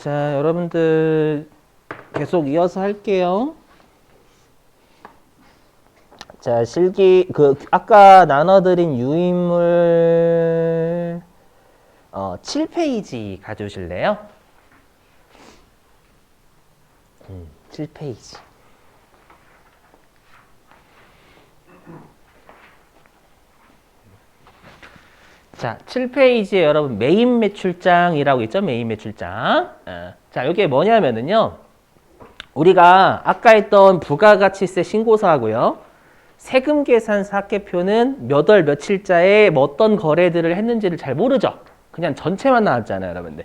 자, 여러분들 계속 이어서 할게요. 자, 실기 그 아까 나눠 드린 유인물 어, 7페이지 가져오실래요? 음, 7페이지. 자, 7페이지에 여러분 메인 매출장이라고 있죠? 메인 매출장. 어. 자, 이게 뭐냐면은요. 우리가 아까 했던 부가가치세 신고서하고요. 세금 계산 사계표는 몇 월 며칠자에 뭐 어떤 거래들을 했는지를 잘 모르죠. 그냥 전체만 나왔잖아요, 여러분들.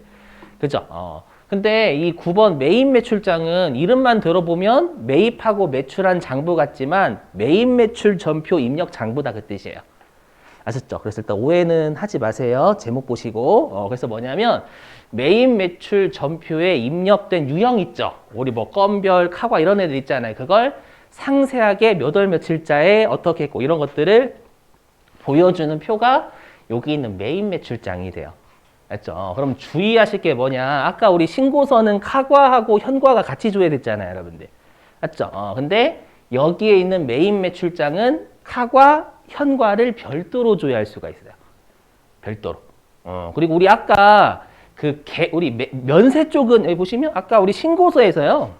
그죠? 어. 근데 이 9번 메인 매출장은 이름만 들어보면 매입하고 매출한 장부 같지만 메인 매출 전표 입력 장부다 그 뜻이에요. 아셨죠? 그래서 일단 오해는 하지 마세요. 제목 보시고. 어, 그래서 뭐냐면 메인 매출 전표에 입력된 유형 있죠? 우리 뭐 건별, 카과 이런 애들 있잖아요. 그걸 상세하게 몇 월 며칠자에 어떻게 했고 이런 것들을 보여주는 표가 여기 있는 메인 매출장이 돼요. 알죠? 그럼 주의하실 게 뭐냐? 아까 우리 신고서는 카과하고 현과가 같이 조회됐잖아요, 여러분들. 맞죠? 어, 근데 여기에 있는 메인 매출장은 카과, 현과를 별도로 조회할 수가 있어요. 별도로. 어, 그리고 우리 아까 그 개, 우리 매- 면세 쪽은 여기 보시면 아까 우리 신고서에서요.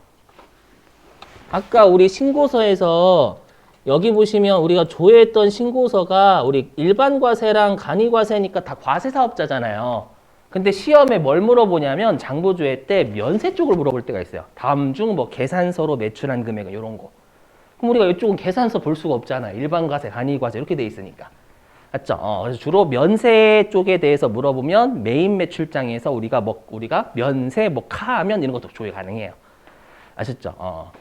아까 우리 신고서에서 여기 보시면 우리가 조회했던 신고서가 우리 일반 과세랑 간이 과세니까 다 과세 사업자잖아요. 근데 시험에 뭘 물어보냐면 장부조회 때 면세 쪽을 물어볼 때가 있어요. 다음 중 뭐 계산서로 매출한 금액은 이런 거. 그럼 우리가 이쪽은 계산서 볼 수가 없잖아요. 일반 과세, 간이 과세 이렇게 돼 있으니까. 맞죠? 어, 그래서 주로 면세 쪽에 대해서 물어보면 메인 매출장에서 우리가 뭐 우리가 면세 뭐 카하면 이런 것도 조회 가능해요. 아셨죠? 어.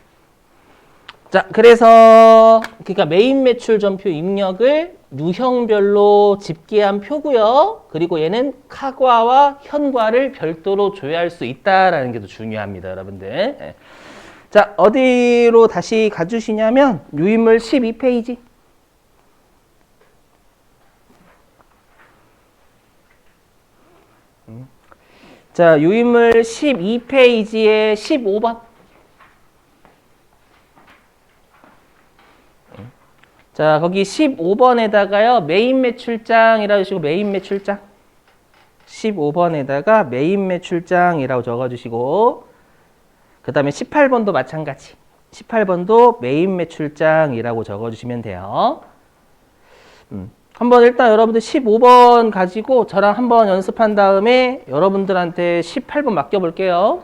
자, 그래서 그러니까 메인 매출 전표 입력을 유형별로 집계한 표고요. 그리고 얘는 카과와 현과를 별도로 조회할 수 있다라는 게 더 중요합니다, 여러분들. 예. 자, 어디로 다시 가주시냐면 유인물 12페이지. 음. 자, 유인물 12페이지에 15번. 자, 거기 15번에다가요, 메인 매출장이라고 주시고, 메인 매출장. 15번에다가 메인 매출장이라고 적어주시고, 그 다음에 18번도 마찬가지. 18번도 메인 매출장이라고 적어주시면 돼요. 음. 한번 일단 여러분들 15번 가지고 저랑 한번 연습한 다음에 여러분들한테 18번 맡겨볼게요.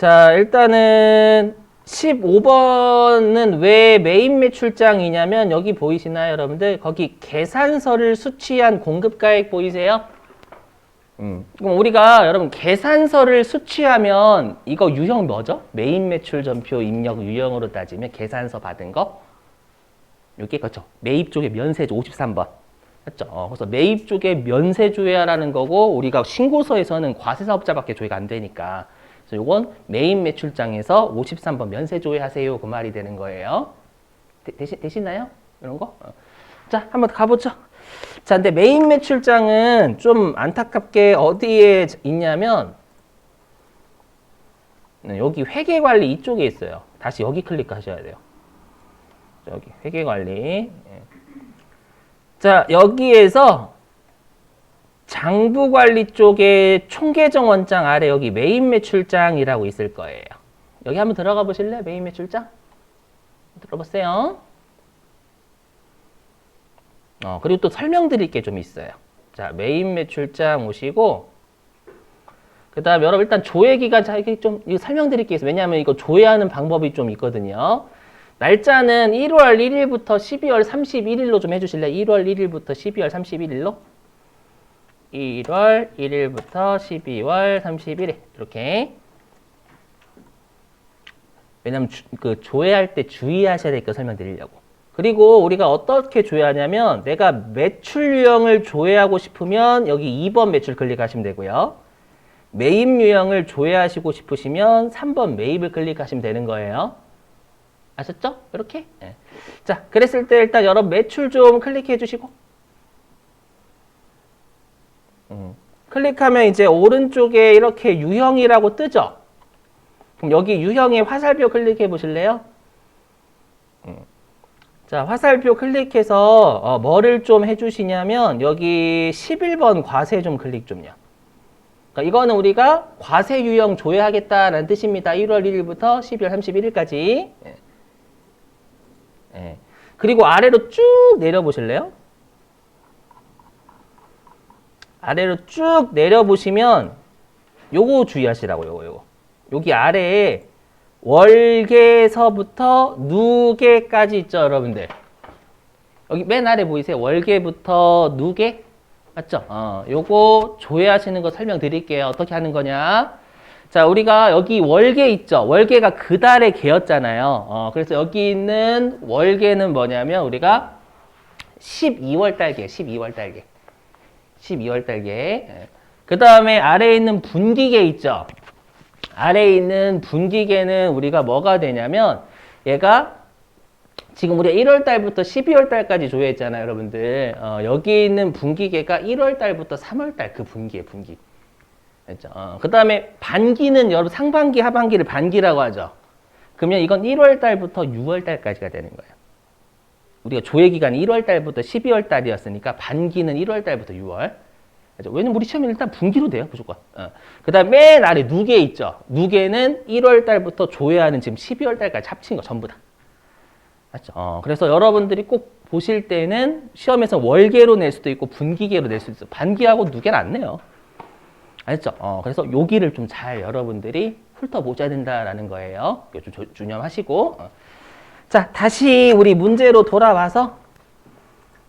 자, 일단은 15번은 왜 메인 매출장이냐면 여기 보이시나요, 여러분들? 거기 계산서를 수취한 공급가액 보이세요? 음. 그럼 우리가 여러분 계산서를 수취하면 이거 유형 뭐죠? 메인 매출 전표 입력 유형으로 따지면 계산서 받은 거. 여기 그렇죠. 매입 쪽에 면세조 53번. 맞죠? 어, 그래서 매입 쪽에 면세 조회하라는 거고 우리가 신고서에서는 과세 사업자밖에 조회가 안 되니까. 그래서 요건 메인 매출장에서 53번 면세 조회하세요. 그 말이 되는 거예요. 되, 되시, 되시나요? 이런 거? 어. 자, 한번 가보죠. 자, 근데 메인 매출장은 좀 안타깝게 어디에 있냐면 네, 여기 회계 관리 이쪽에 있어요. 다시 여기 클릭하셔야 돼요. 여기 회계 관리. 예. 자, 여기에서 장부 관리 쪽에 총계정 원장 아래 여기 메인 매출장이라고 있을 거예요. 여기 한번 들어가 보실래요? 메인 매출장? 들어보세요. 어, 그리고 또 설명드릴 게 좀 있어요. 자, 메인 매출장 오시고, 그 다음에 여러분 일단 조회 기간, 자, 이게 좀 설명드릴 게 있어요. 왜냐하면 이거 조회하는 방법이 좀 있거든요. 날짜는 1월 1일부터 12월 31일로 좀 해주실래요? 1월 1일부터 12월 31일로? 1월 1일부터 12월 31일. 이렇게. 왜냐면 주- 그 조회할 때 주의하셔야 될 거 설명드리려고. 그리고 우리가 어떻게 조회하냐면 내가 매출 유형을 조회하고 싶으면 여기 2번 매출 클릭하시면 되고요. 매입 유형을 조회하시고 싶으시면 3번 매입을 클릭하시면 되는 거예요. 아셨죠? 이렇게. 예. 자, 그랬을 때 일단 여러분 매출 좀 클릭해 주시고. 음. 클릭하면 이제 오른쪽에 이렇게 유형이라고 뜨죠? 그럼 여기 유형의 화살표 클릭해 보실래요? 음. 자, 화살표 클릭해서 어, 뭐를 좀 해주시냐면 여기 11번 과세 좀 클릭 좀요. 그러니까 이거는 우리가 과세 유형 조회하겠다라는 뜻입니다. 1월 1일부터 12월 31일까지. 예. 예. 그리고 아래로 쭉 내려보실래요? 아래로 쭉 내려보시면 요거 주의하시라고 요거 요거. 여기 아래에 월계서부터 누계까지 있죠, 여러분들. 여기 맨 아래 보이세요? 월계부터 누계? 맞죠? 어, 요거 조회하시는 거 설명드릴게요. 어떻게 하는 거냐? 자, 우리가 여기 월계 있죠? 월계가 그 달의 개였잖아요. 어, 그래서 여기 있는 월계는 뭐냐면 우리가 12월 달개, 12월 달개. 12월 달개. 그 다음에 아래에 있는 분기계 있죠? 아래에 있는 분기계는 우리가 뭐가 되냐면 얘가 지금 우리가 1월 달부터 12월 달까지 조회했잖아요, 여러분들. 어, 여기 있는 분기계가 1월 달부터 3월 달 그 분기에 분기. 됐죠? 어, 그 다음에 반기는 여러분 상반기, 하반기를 반기라고 하죠. 그러면 이건 1월 달부터 6월 달까지가 되는 거예요. 우리가 조회 기간이 1월 달부터 12월 달이었으니까 반기는 1월 달부터 6월. 그죠? 왜냐면 우리 시험이 일단 분기로 돼요, 무조건. 어. 그 다음 맨 아래 누계 있죠. 누계는 1월 달부터 조회하는 지금 12월 달까지 합친 거 전부 다. 맞죠? 어, 그래서 여러분들이 꼭 보실 때는 시험에서 월계로 낼 수도 있고 분기계로 낼 수도 있어. 반기하고 누계는 안 내요. 알죠? 어, 그래서 여기를 좀 잘 여러분들이 훑어보셔야 된다라는 거예요. 좀 조- 주념하시고. 어. 자, 다시 우리 문제로 돌아와서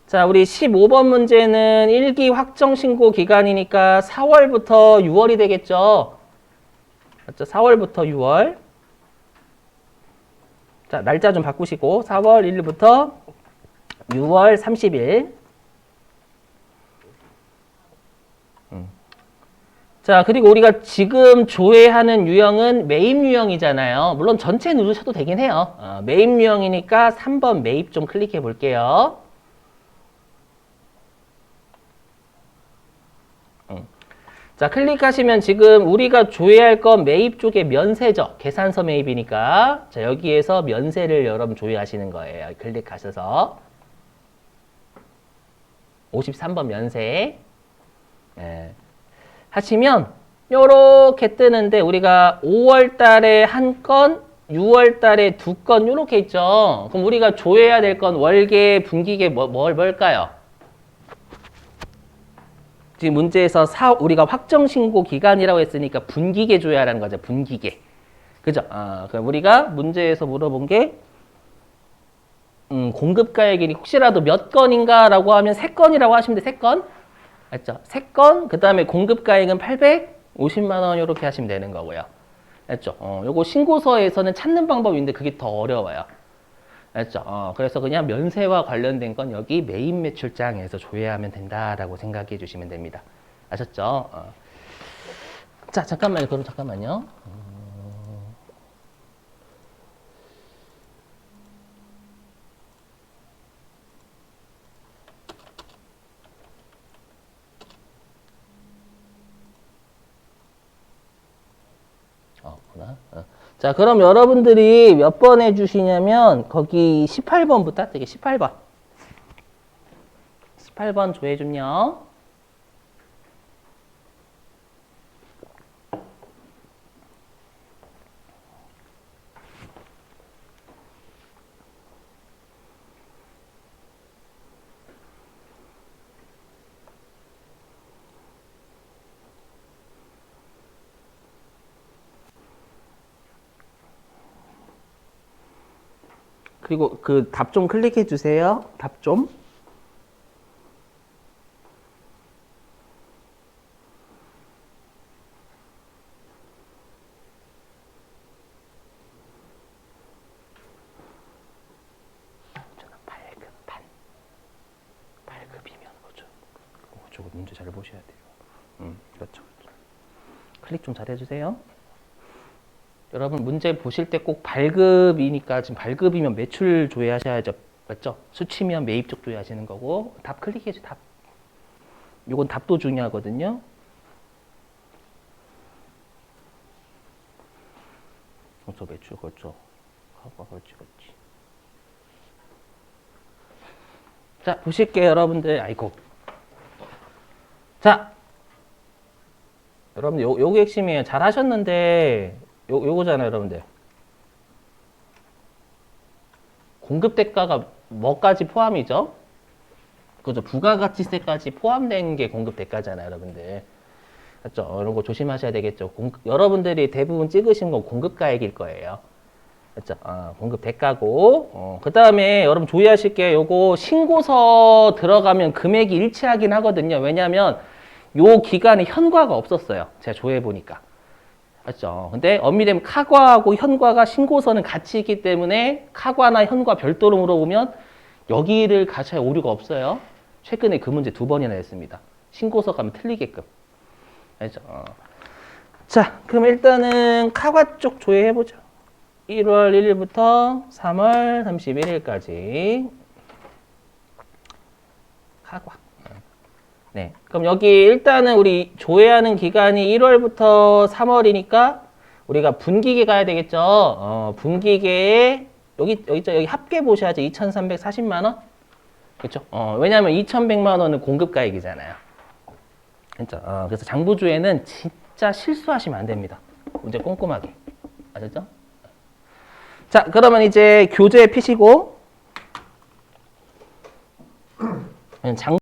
자, 우리 15번 문제는 일기 확정 신고 기간이니까 4월부터 6월이 되겠죠. 맞죠? 4월부터 6월. 자, 날짜 좀 바꾸시고 4월 1일부터 6월 30일. 자, 그리고 우리가 지금 조회하는 유형은 매입 유형이잖아요. 물론 전체 누르셔도 되긴 해요. 어, 매입 유형이니까 3번 매입 좀 클릭해 볼게요. 자, 클릭하시면 지금 우리가 조회할 건 매입 쪽에 면세죠. 계산서 매입이니까. 자, 여기에서 면세를 여러분 조회하시는 거예요. 클릭하셔서. 53번 면세. 예. 하시면 요렇게 뜨는데 우리가 5월 달에 한 건, 6월 달에 두건 요렇게 있죠. 그럼 우리가 조회해야 될 건 월계, 분기계 뭐, 뭘 뭘까요? 지금 문제에서 사, 우리가 확정 신고 기간이라고 했으니까 분기계 조회하라는 거죠. 분기계. 그죠? 아, 그럼 우리가 문제에서 물어본 게 음, 공급가액이 혹시라도 몇 건인가라고 하면 세 건이라고 하시면 돼. 세 건. 맞죠? 세 건. 그다음에 공급가액은 850만 원 이렇게 하시면 되는 거고요. 맞죠? 어, 요거 신고서에서는 찾는 방법인데 그게 더 어려워요. 알죠? 어, 그래서 그냥 면세와 관련된 건 여기 메인 매출장에서 조회하면 된다라고 생각해 주시면 됩니다. 아셨죠? 어. 자, 잠깐만요. 그럼 잠깐만요. 없구나. 어. 자, 그럼 여러분들이 몇 번 해주시냐면, 거기 18번부터 되게 18번. 18번 조회 좀요. 그리고 그 답 좀 클릭해 주세요. 답 좀. 어, 문제 잘 보셔야 돼요. 음, 그렇죠. 클릭 좀 잘 해 주세요. 여러분 문제 보실 때 꼭 발급이니까 지금 발급이면 매출 조회하셔야죠. 맞죠? 수치면 매입 쪽 조회하시는 거고 답 클릭해줘 답. 이건 답도 중요하거든요. 그렇죠 매출 그렇죠. 하고 그렇지 그렇지. 자 보실게요 여러분들. 아이고. 자 여러분들 요, 요게 핵심이에요. 잘 하셨는데 요, 요거잖아요 여러분들. 공급 대가가 뭐까지 포함이죠? 그죠 부가가치세까지 포함된 게 공급 대가잖아요 여러분들. 맞죠? 이런 거 조심하셔야 되겠죠. 공, 여러분들이 대부분 찍으신 건 공급가액일 거예요. 맞죠? 어, 공급 대가고. 어, 그 다음에 여러분 주의하실 게 요거 신고서 들어가면 금액이 일치하긴 하거든요. 왜냐하면 요 기간에 현과가 없었어요. 제가 조회해 보니까. 맞죠? 근데 엄밀히 카과하고 현과가 신고서는 같이 있기 때문에 카과나 현과 별도로 물어보면 여기를 가셔야 오류가 없어요. 최근에 그 문제 두 번이나 했습니다. 신고서 가면 틀리게끔. 알죠? 어. 자, 그럼 일단은 카과 쪽 조회해 보죠. 1월 1일부터 3월 31일까지 카과. 네. 그럼 여기 일단은 우리 조회하는 기간이 1월부터 3월이니까 우리가 분기계 가야 되겠죠. 어, 분기계에 여기 여기 있죠. 여기 합계 보셔야죠. 2,340만 원. 그렇죠? 어, 왜냐하면 2,100만 원은 공급가액이잖아요. 그렇죠? 어, 그래서 장부주에는 진짜 실수하시면 안 됩니다. 문제 꼼꼼하게. 아셨죠? 자, 그러면 이제 교재 피시고 장